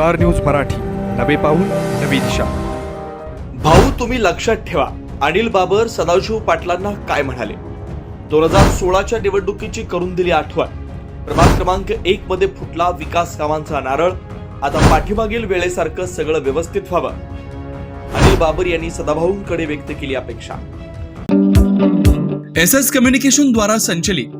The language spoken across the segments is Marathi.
Star news Marathi. नवे पाऊल नवी दिशा. भाऊ तुम्ही लक्षात ठेवा. अनिल बाबर सदाशिव पाटलांना काय म्हणाले? दोन हजार सोळाच्या निवडणुकीची करून दिली आठवण. प्रभाग क्रमांक एक मध्ये फुटला विकास कामांचा नारळ. आता पाठीमागील वेळेसारखं सगळं व्यवस्थित व्हावं. अनिल बाबर यांनी सदाभाऊंकडे व्यक्त केली अपेक्षा. एस एस कम्युनिकेशन द्वारा संचलित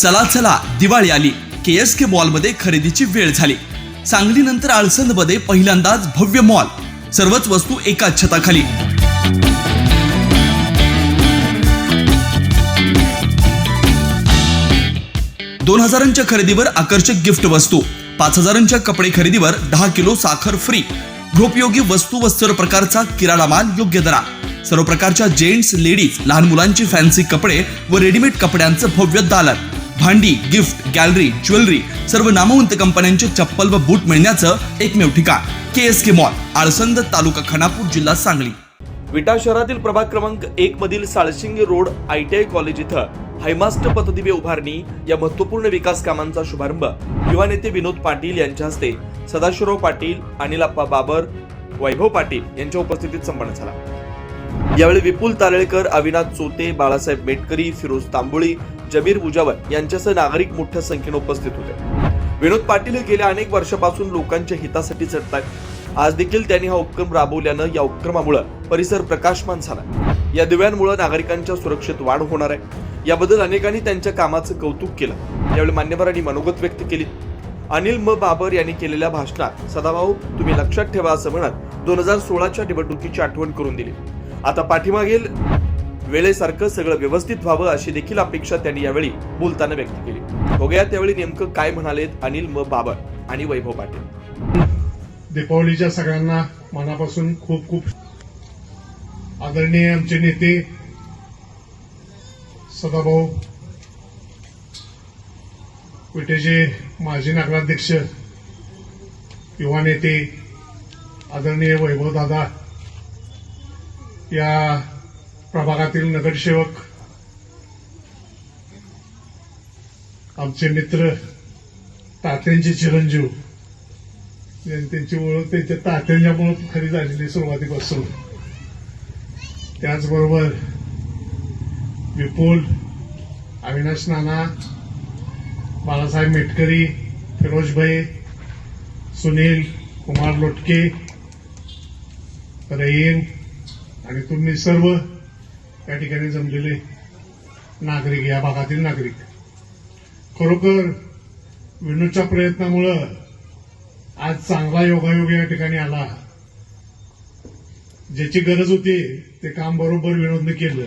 चला चला दिवाळी आली. के एस के मॉलमध्ये खरेदीची वेळ झाली. सांगलीनंतर आळसंदमध्ये पहिल्यांदाच भव्य मॉल. सर्वच वस्तू एकाच छताखाली. दोन हजारांच्या खरेदीवर आकर्षक गिफ्ट वस्तू. पाच हजारांच्या कपडे खरेदीवर दहा किलो साखर फ्री गृहोपयोगी वस्तू व सर्व प्रकारचा किराणा माल योग्य दरा. सर्व प्रकारच्या जेंट्स लेडीज लहान मुलांची फॅन्सी कपडे व रेडीमेड कपड्यांचं भव्य दालन. भांडी गिफ्ट गॅलरी ज्वेलरी सर्व नामवंत कंपन्यांचे चप्पल व बूट मिळण्याचं एकमेव ठिकाण K S K mall Alsand तालुका खानापूर जिल्हा सांगली. विटा शहरातील प्रभाग क्रमांक एक मधील Salshinge road I T I college इथं हायमास्टर पथदिवे उभारणी या महत्त्वपूर्ण विकास कामांचा शुभारंभ. युवा नेते विनोद पाटील यांच्या हस्ते सदाशिवराव पाटील अनिलाप्पा बाबर वैभव पाटील यांच्या उपस्थितीत संपन्न झाला. यावेळी विपुल तारेळकर अविनाश चोते बाळासाहेब मेटकरी फिरोज तांबोळी जमीर मुजावर यांच्यासह नागरिक मोठ्या संख्येने उपस्थित होते. विनोद पाटील हे गेल्या अनेक वर्षापासून लोकांच्या हितासाठी झटतात आज देखील त्यांनी हा उपक्रम राबवल्यानं या उपक्रमामुळे परिसर प्रकाशमान झाला या दिव्यांमुळे नागरिकांच्या सुरक्षेत वाढ होणार आहे. याबद्दल अनेकांनी त्यांच्या कामाचं कौतुक केलं. यावेळी मान्यवरांनी मनोगत व्यक्त केली. अनिल म. बाबर यांनी केलेल्या भाषणात सदाभाऊ तुम्ही लक्षात ठेवा असं म्हणत दोन हजार सोळाच्या निवडणुकीची आठवण करून दिली. आता पाठीमागील वेळेसारखं सगळं व्यवस्थित व्हावं अशी देखील अपेक्षा त्यांनी यावेळी बोलताना व्यक्त केली. बघूया त्यावेळी नेमकं काय म्हणालेत अनिल म. बाबर आणि वैभव पाटील? दीपावलीच्या सगळ्यांना मनापासून खूप खूप आदरणीय आमचे नेते सदाभाऊ विटेचे माजी नगराध्यक्ष युवा नेते आदरणीय वैभव दादा या प्रभागातील नगरसेवक आमचे मित्र तात्यांचे चिरंजीव त्यांची ओळख त्यांच्या तात्यांच्यामुळे खरी झालेली सुरुवातीपासून. त्याचबरोबर विपुल अविनाश नाना बाळासाहेब मेटकरी फिरोजभाई सुनील कुमार लोटके रहीम आणि तुम्ही सर्व या ठिकाणी जमलेले नागरिक या भागातील नागरिक. खरोखर विनोदच्या प्रयत्नामुळं आज चांगला योगायोग या ठिकाणी आला. ज्याची गरज होती ते काम बरोबर विनोदनं केलं.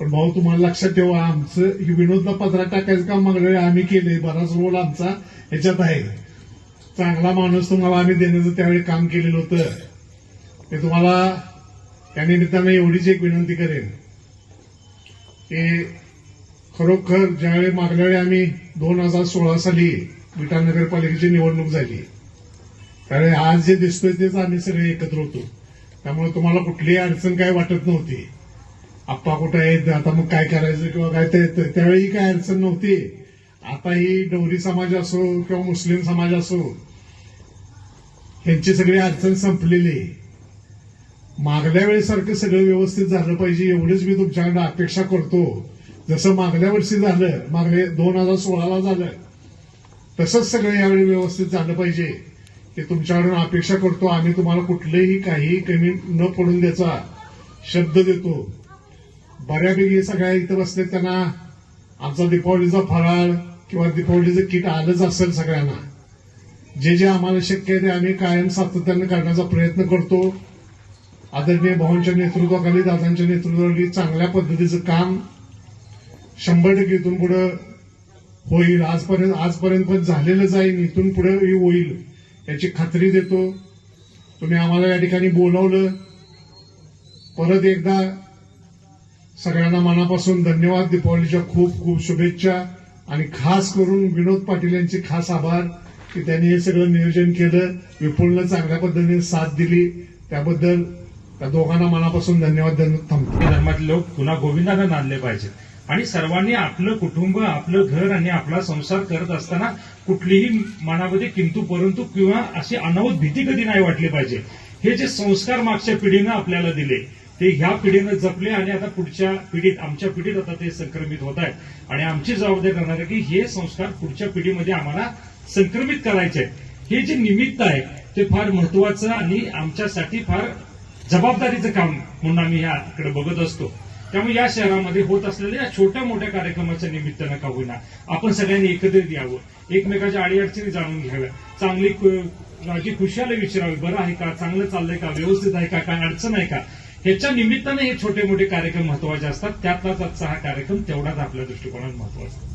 पण भाऊ तुम्हाला लक्षात ठेवा आमचं ही विनोदनं पदरात टाकायचं काम मागलं आम्ही केलंय. बराच रोल आमचा ह्याच्यात आहे. चांगला माणूस तुम्हाला आम्ही देण्याचं त्यावेळी काम केलेलं होतं. ते तुम्हाला त्या निमित्तानं एवढीच एक विनंती करेन. ते खरोखर ज्यावेळी मागल्या वेळी आम्ही दोन हजार सोळा साली विटा नगरपालिकेची निवडणूक झाली. त्यावेळी आज जे दिसतोय तेच आम्ही सगळे एकत्र होतो. त्यामुळे तुम्हाला कुठलीही अडचण काय वाटत नव्हती. आप्पा कुठं आहेत आता मग काय करायचं किंवा काय ते त्यावेळी काय अडचण नव्हती. आता ही डोरी समाज असो किंवा मुस्लिम समाज असो ह्यांची सगळी अडचण संपलेली आहे. मागल्या वेळेसारखं सगळं व्यवस्थित झालं पाहिजे एवढंच मी तुमच्याकडे अपेक्षा करतो. जसं मागल्या वर्षी झालं मागले दोन हजार सोळाला झालं तसंच सगळं यावेळी व्यवस्थित झालं पाहिजे. हे तुमच्याकडून अपेक्षा करतो. आम्ही तुम्हाला कुठलेही काही कमी न पडून द्यायचा शब्द देतो. बऱ्यापैकी सगळ्या इथं बसले त्यांना आमचा दीपावलीचा फराळ किंवा दीपावलीचं किट आलंच असेल सगळ्यांना. जे जे आम्हाला शक्य आहे ते आम्ही कायम सातत्यानं करण्याचा प्रयत्न करतो. आदरणीय भवनच्या नेतृत्वाखाली दादांच्या नेतृत्वाखाली चांगल्या पद्धतीचं काम शंभर टक्के इथून पुढे होईल. आजपर्यंत आजपर्यंत पण झालेलं जाईल. इथून पुढे होईल याची खात्री देतो. तुम्ही आम्हाला या ठिकाणी बोलावलं. परत एकदा सगळ्यांना मनापासून धन्यवाद. दीपावलीच्या खूप खूप शुभेच्छा. आणि खास करून विनोद पाटील यांचे खास आभार की त्यांनी हे सगळं नियोजन केलं. विपुलनं चांगल्या पद्धतीने साथ दिली. त्याबद्दल त्या दोघांना मनापासून धन्यवाद देऊन थांबतो. धर्मातले लोक पुन्हा गोविंदाला नांदले पाहिजेत आणि सर्वांनी आपलं कुटुंब आपलं घर आणि आपला संसार करत असताना कुठलीही मनामध्ये किंतु परंतु किंवा अशी अनावत भीती कधी नाही वाटली पाहिजे. हे जे संस्कार मागच्या पिढीनं आपल्याला दिले ते ह्या पिढीनं जपले आणि आता पुढच्या पिढीत आमच्या पिढीत आता ते संक्रमित होत आहेत. आणि आमची जबाबदारी राहणार आहे की हे संस्कार पुढच्या पिढीमध्ये आम्हाला संक्रमित करायचे आहेत. हे जे निमित्त आहे ते फार महत्वाचं आणि आमच्यासाठी फार जबाबदारीचं काम म्हणून आम्ही ह्याकडे बघत असतो. त्यामुळे या शहरामध्ये होत असलेल्या या छोट्या मोठ्या कार्यक्रमाच्या निमित्तानं का होईना आपण सगळ्यांनी एकत्रित यावं एकमेकाच्या अडीअडचणी जाणून घ्याव्या चांगली माझी खुशाला विचारावी बरं आहे का चांगलं चाललंय का व्यवस्थित आहे का काय अडचण आहे का? ह्याच्या निमित्तानं हे छोटे मोठे कार्यक्रम महत्त्वाचे असतात. त्यातलाच आजचा हा कार्यक्रम तेवढाच आपल्या दृष्टिकोनात महत्त्वाचा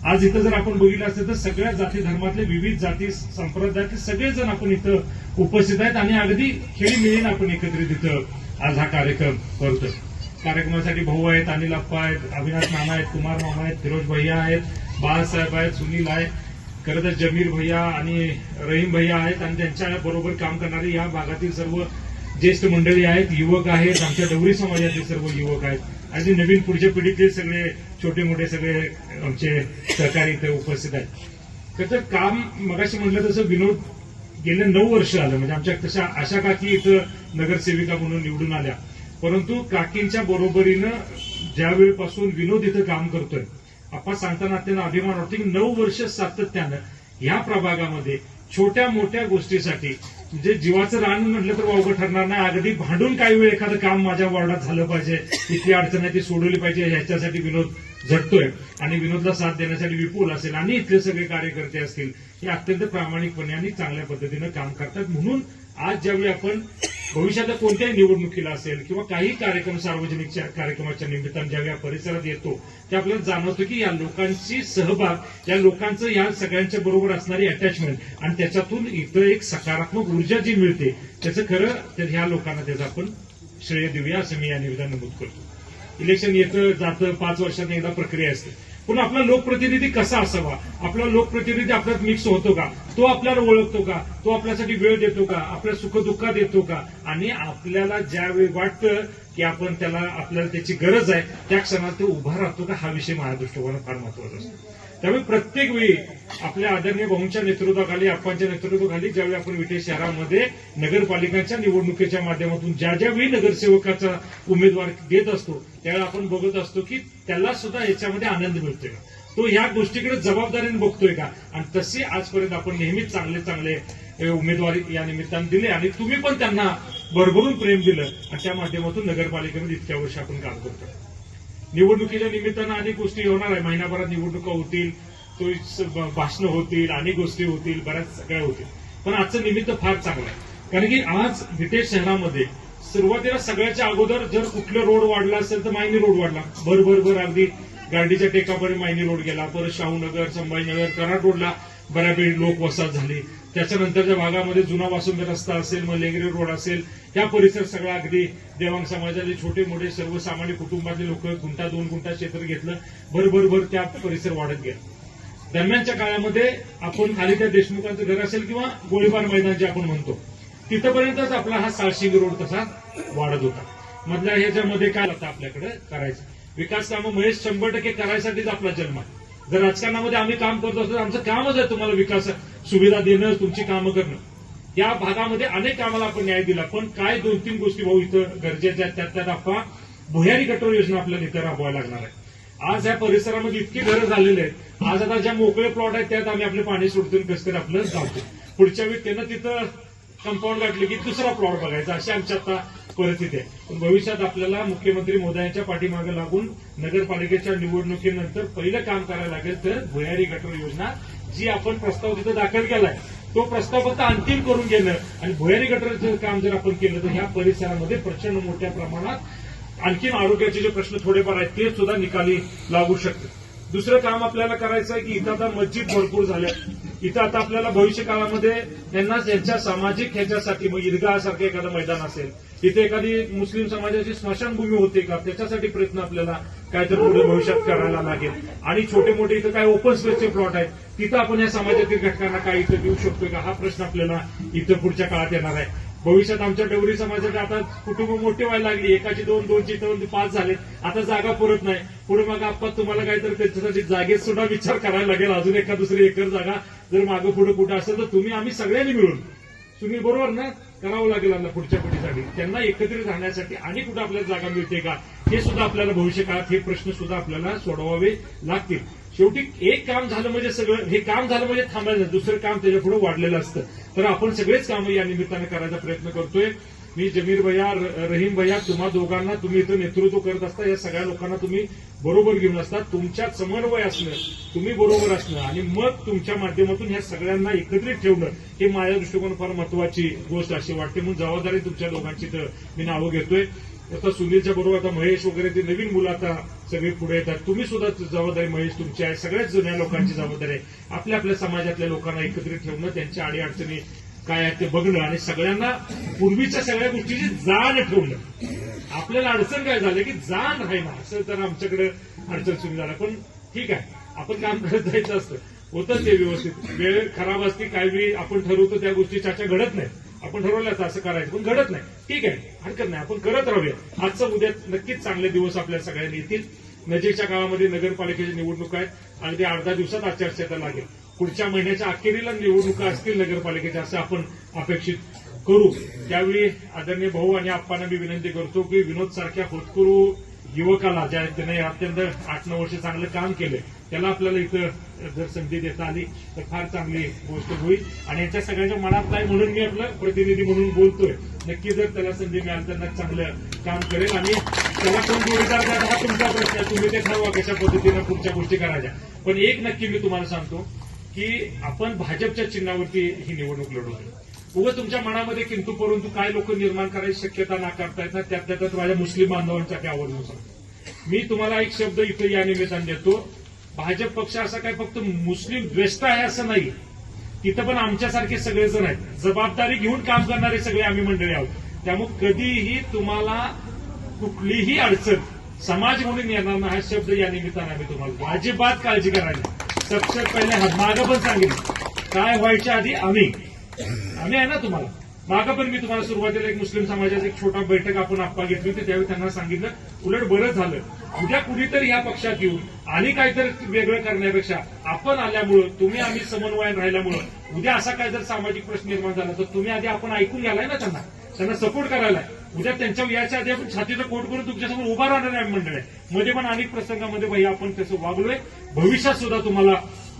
आज इथं जर आपण बघितलं असेल तर सगळ्या जाती धर्मातले विविध जाती संप्रदायातले सगळेजण आपण इथं उपस्थित आहेत आणि अगदी खेळी मिळून आपण एकत्रित इथं आज हा कार्यक्रम करतोय. कार्यक्रमासाठी भाऊ आहेत अनिल अप्पा आहेत अविनाश मामा आहेत कुमार मामा आहेत फिरोज भैया आहेत बाळासाहेब आहेत सुनील आहे खरं तर जमीर भैया आणि रहीम भैया आहेत आणि त्यांच्या बरोबर काम करणारे या भागातील सर्व ज्येष्ठ मंडळी आहेत युवक आहेत आमच्या डवरी समाजातील सर्व युवक आहेत. आणि नवीन पुढच्या पिढीतले सगळे छोटे मोठे सगळे आमचे सहकारी इथे उपस्थित आहेत. त्याचं काम मगाशी म्हटलं तसं विनोद गेले नऊ वर्ष आलं. म्हणजे आमच्या तशा आशा काकी इथं नगरसेविका म्हणून निवडून आल्या. परंतु काकींच्या बरोबरीनं ज्या वेळेपासून विनोद इथं काम करतोय आपण सांगताना त्यांना अभिमान वाटतो की नऊ वर्ष सातत्यानं या प्रभागामध्ये छोट्या मोठ्या गोष्टीसाठी म्हणजे जीवाचं रान म्हटलं तर वावगं ठरणार नाही. अगदी भांडून काही वेळ एखादं काम माझ्या वॉर्डात झालं पाहिजे इथली अडचण आहे ती सोडवली पाहिजे ह्याच्यासाठी विनोद झटतोय आणि विनोदला साथ देण्यासाठी विपुल असेल आणि इथले सगळे कार्यकर्ते असतील हे अत्यंत प्रामाणिकपणे आणि चांगल्या पद्धतीनं काम करतात. म्हणून आज ज्यावेळी आपण भविष्यातल्या कोणत्याही निवडणुकीला असेल किंवा काही कार्यक्रम सार्वजनिक कार्यक्रमाच्या निमित्तानं ज्यावेळी या परिसरात येतो ते आपल्याला जाणवतो की या लोकांची सहभाग या लोकांचं या सगळ्यांच्या बरोबर असणारी अटॅचमेंट आणि त्याच्यातून इथं एक सकारात्मक ऊर्जा जी मिळते त्याचं खरं तर ह्या लोकांना त्याचं आपण श्रेय देऊया असं मी या निवेदन नमूद करतो. इलेक्शन येतं जातं पाच वर्षांनी एकदा प्रक्रिया असते. पण आपला लोकप्रतिनिधी कसा असावा? आपला लोकप्रतिनिधी आपल्यात मिक्स होतो का? तो आपल्याला ओळखतो का? तो आपल्यासाठी वेळ देतो का? आपल्या सुखदुःखात येतो का? आणि आपल्याला ज्यावेळी वाटतं की आपण त्याला आपल्याला त्याची गरज आहे त्या क्षणात तो उभा राहतो का? हा विषय माझ्या दृष्टिकोनात फार महत्त्वाचा असतो. त्यामुळे प्रत्येक वेळी आपल्या आदरणीय भाऊंच्या नेतृत्वाखाली आप्पांच्या नेतृत्वाखाली ज्यावेळी आपण विटे शहरामध्ये नगरपालिकांच्या निवडणुकीच्या माध्यमातून ज्या ज्या वेळी नगरसेवकाचा उमेदवार देत असतो त्यावेळी आपण बघत असतो की त्याला सुद्धा याच्यामध्ये आनंद मिळतोय का? तो ह्या गोष्टीकडे जबाबदारीने बघतोय का? आणि तसे आजपर्यंत आपण नेहमीच चांगले चांगले उमेदवार या निमित्तानं दिले आणि तुम्ही पण त्यांना भरभरून प्रेम दिलं आणि त्या माध्यमातून नगरपालिकेमध्ये इतक्या वर्ष आपण काम करतो निवडणुकीच्या निमित्तानं अनेक गोष्टी होणार आहे. महिनाभरात निवडणुका होतील तो भाषणं होतील अनेक गोष्टी होतील बऱ्याच सगळ्या होतील. पण आजचं निमित्त फार चांगलं आहे. कारण की आज विटेश शहरामध्ये सुरुवातीला सगळ्याच्या अगोदर जर कुठलं रोड वाढला असेल तर मायनी रोड वाढला. भर भर भर अगदी गाडीच्या टेकापर्यंत मायनी रोड गेला. परत शाहूनगर संभाजीनगर कराड रोडला बऱ्यापैकी लोक वसाहत झाली. त्याच्यानंतरच्या भागामध्ये जुना वासुंदर रस्ता असेल मग लेंगरे रोड असेल त्या परिसर सगळा अगदी देवांग समाजाचे छोटे मोठे सर्वसामान्य कुटुंबातले लोक गुंठा दोन गुंठा क्षेत्र घेतलं भर भर भर त्या परिसर वाढत गेला. दरम्यानच्या काळामध्ये आपण खाली त्या देशमुखांचं घर असेल किंवा गोळीबार मैदान जे आपण म्हणतो तिथपर्यंतच आपला हा साळशिंग रोड तसा वाढत होता. मधल्या ह्याच्यामध्ये काय आता आपल्याकडे करायचं? विकास कामं महेश शंभर टक्के करायसाठीच आपला जन्म आहे. जर राजकारणामध्ये आम्ही काम करत असतो तर आमचं कामच आहे तुम्हाला विकास सुविधा देणं तुमची कामं करणं. या भागामध्ये अनेक कामाला आपण न्याय दिला. पण काय दोन तीन गोष्टी भाऊ इथं गरजेच्या आहेत त्यात त्यात आपण भुयारी गटर योजना आपल्याला इथं राबवायला लागणार आहे. आज या परिसरामध्ये इतकी घरं झालेली आहेत. आज आता ज्या मोकळे प्लॉट आहेत त्यात आम्ही आपले पाणी सोडतो कसं तरी आपलं जातो. पुढच्या वेळी त्यानं तिथं कंपाऊंड गाठले की दुसरा प्लॉट बघायचा अशी आमची आता परिस्थिती आहे. पण भविष्यात आपल्याला मुख्यमंत्री मोदयांच्या पाठीमागे लागून नगरपालिकेच्या निवडणुकीनंतर पहिलं काम करायला लागेल तर भुयारी गटर योजना जी आपण प्रस्ताव तिथं दाखल केलाय. तो प्रस्ताव फक्त अंतिम करून गेलं आणि भुयारी गटरचं काम जर आपण केलं तर ह्या परिसरामध्ये प्रचंड मोठ्या प्रमाणात आणखीन आरोग्याचे जे प्रश्न थोडेफार आहेत ते सुद्धा निकाली लागू शकतात. दुसरं काम आपल्याला करायचं आहे की इथं आता मस्जिद भरपूर झाल्या. इथं आता आपल्याला भविष्य काळामध्ये त्यांना त्यांच्या सामाजिक ह्याच्यासाठी मग ईदगाहसारखं एखादं मैदान असेल इथे एखादी मुस्लिम समाजाची स्मशानभूमी होते का? त्याच्यासाठी प्रयत्न आपल्याला काहीतरी पुढे भविष्यात करायला लागेल. आणि छोटे मोठे इथं काय ओपन स्पेसचे प्लॉट आहेत तिथं आपण या समाजातील घटकांना काय इथं देऊ शकतो का? हा प्रश्न आपल्याला इथं पुढच्या काळात येणार आहे. भविष्यात आमच्या डवरी समाजाचे आता कुटुंब मोठी व्हायला लागली एकाची दोन दोनची दोन पाच झालेत आता जागा पुरत नाही. पुढे मग आपण तुम्हाला काहीतरी त्याच्यासाठी जागेत सुद्धा विचार करायला लागेल. अजून एका दुसरी एकर जागा जर मागं पुढे कुठे असेल तर तुम्ही आम्ही सगळ्यांनी मिळून तुम्ही बरोबर ना करावं लागेल आम्हाला पुढच्या पिढीसाठी. त्यांना एकत्रित राहण्यासाठी आणि कुठं आपल्याला जागा मिळते का हे सुद्धा आपल्याला भविष्य काळात हे प्रश्न सुद्धा आपल्याला सोडवावे लागतील. शेवटी एक काम झालं म्हणजे सगळं हे काम झालं म्हणजे थांबायचं दुसरं काम त्याच्या पुढे वाढलेलं असतं. तर आपण सगळेच कामं या निमित्तानं करायचा प्रयत्न करतोय. मी जमीर भैया र- रहीम भैया तुम्हा दोघांना तुम्ही इथं नेतृत्व करत असता या सगळ्या लोकांना तुम्ही बरोबर घेऊन असता. तुमच्यात समन्वय असणं तुम्ही बरोबर असणं आणि मग तुमच्या माध्यमातून ह्या सगळ्यांना एकत्रित ठेवणं हे माझ्या दृष्टिकोन फार महत्वाची गोष्ट अशी वाटते. म्हणून जबाबदारी तुमच्या दोघांची तर मी नावं घेतोय. आता सुनीलच्या बरोबर आता महेश वगैरे ते नवीन मुलं आता सगळे पुढे येतात. तुम्ही सुद्धा जबाबदारी महेश तुमची आहे. सगळ्याच जुन्या लोकांची जबाबदारी आहे. आपल्या आपल्या समाजातल्या लोकांना एकत्रित ठेवणं त्यांच्या अडीअडचणी काय आहे ते बघणं आणि सगळ्यांना पूर्वीच्या सगळ्या गोष्टीची जाण ठेवणं. आपल्याला अडचण काय झालं की जाण आहे असं तर आमच्याकडे अडचण सुरू झालं. पण ठीक आहे आपण काम करत जायचं असतं. होतं ते व्यवस्थित. वेळ खराब असते काय वेळी आपण ठरवतो त्या गोष्टी चाचा घडत नाही. आपण ठरवलं असं करायचं पण घडत नाही. ठीक आहे हरकत नाही. आपण करत राहूया. आजचं उद्या नक्कीच चांगले दिवस आपल्या सगळ्यांनी येतील. नजीकच्या काळामध्ये नगरपालिकेच्या निवडणूक आहेत. आणि ते अर्धा दिवसात आचारसंहिता लागेल. पुढच्या महिन्याच्या अखेरीला निवडणुका असतील नगरपालिकेच्या असं आपण अपेक्षित करू. त्यावेळी आदरणीय भाऊ आणि आप्पांना मी विनंती करतो की विनोद सारख्या होतकरू युवकाला ज्या त्याने अत्यंत आठ नऊ वर्ष चांगलं काम केलं त्याला आपल्याला इथं जर संधी देता आली तर फार चांगली गोष्ट होईल. आणि याच्या सगळ्यांच्या मनात नाही म्हणून मी आपलं प्रतिनिधी म्हणून बोलतोय. नक्की जर त्याला संधी मिळाली तर नक्की चांगलं काम करेल. आणि त्याला कोण जोडीदार द्यायचा हा तुमचा प्रश्न आहे. तुम्ही ते ठरवा कशा पद्धतीनं पुढच्या गोष्टी करायच्या. पण एक नक्की मी तुम्हाला सांगतो की आपण भाजपच्या चिन्हावरती ही निवडणूक लढवतो उगं तुमच्या मनामध्ये किंतु परंतु काय लोक निर्माण करायची शक्यता नाकारतायत ना त्यातल्या त्यात माझ्या मुस्लिम बांधवांसाठी आवर्जून सांगतो मी तुम्हाला एक शब्द इथं या निमित्ताने देतो. भाजप पक्ष असा काय फक्त मुस्लिम द्वेष्ट आहे असं नाही. तिथं पण आमच्यासारखे सगळेजण आहेत. जबाबदारी घेऊन काम करणारे सगळे आम्ही मंडळी आहोत. त्यामुळे कधीही तुम्हाला कुठलीही अडचण समाज म्हणून येणार नाही हा शब्द या निमित्तानं आम्ही तुम्हाला अजिबात काळजी करायला सबसे पहिले मागं पण सांगितलं. काय व्हायच्या आधी आम्ही आम्ही आहे ना तुम्हाला. मागं पण मी तुम्हाला सुरुवातीला एक मुस्लिम समाजाचा एक छोटा बैठक आपण आप्पा घेतली होती त्यावेळी त्यांना सांगितलं उलट बरं झालं. उद्या कुणीतरी ह्या पक्षात येऊन आणि काहीतरी वेगळं करण्यापेक्षा आपण आल्यामुळं तुम्ही आम्ही समन्वयान राहिल्यामुळं उद्या असा काय जर सामाजिक प्रश्न निर्माण झाला तर तुम्ही आधी आपण ऐकून घ्यालाय ना त्यांना. त्यांना सपोर्ट करायला उद्या त्यांच्या याच्या आधी आपण छातीचं कोट करून तुमच्यासमोर उभा राहणार आहे मंडळ. आहे मध्ये पण अनेक प्रसंगामध्ये भाई आपण तसं वागलोय. भविष्यात सुद्धा तुम्हाला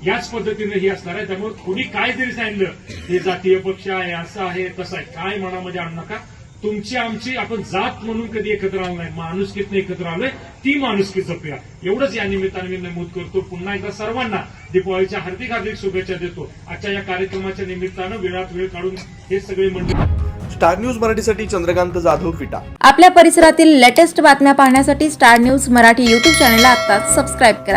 याच पद्धतीने हे असणार आहे. त्यामुळे कोणी काय जरी सांगितलं हे जातीय पक्ष आहे असं आहे तसं आहे काय मनामध्ये आणू नका. तुमची आमची आपण जात म्हणून कधी एकत्र आलो नाही माणुसकीतनं एकत्र आलोय ती माणुसकी जपूया. एवढंच या निमित्तानं मी नमूद करतो. पुन्हा एकदा सर्वांना दीपावलीच्या हार्दिक हार्दिक शुभेच्छा देतो. आजच्या या कार्यक्रमाच्या निमित्तानं वेळात वेळ काढून हे सगळे मंडळ स्टार न्यूज मराठीसाठी चंद्रकांत जाधव विटा आपल्या परिसरातील लेटेस्ट बातम्या पाहण्यासाठी स्टार न्यूज मराठी यूट्यूब चॅनलला आता सबस्क्राईब करा.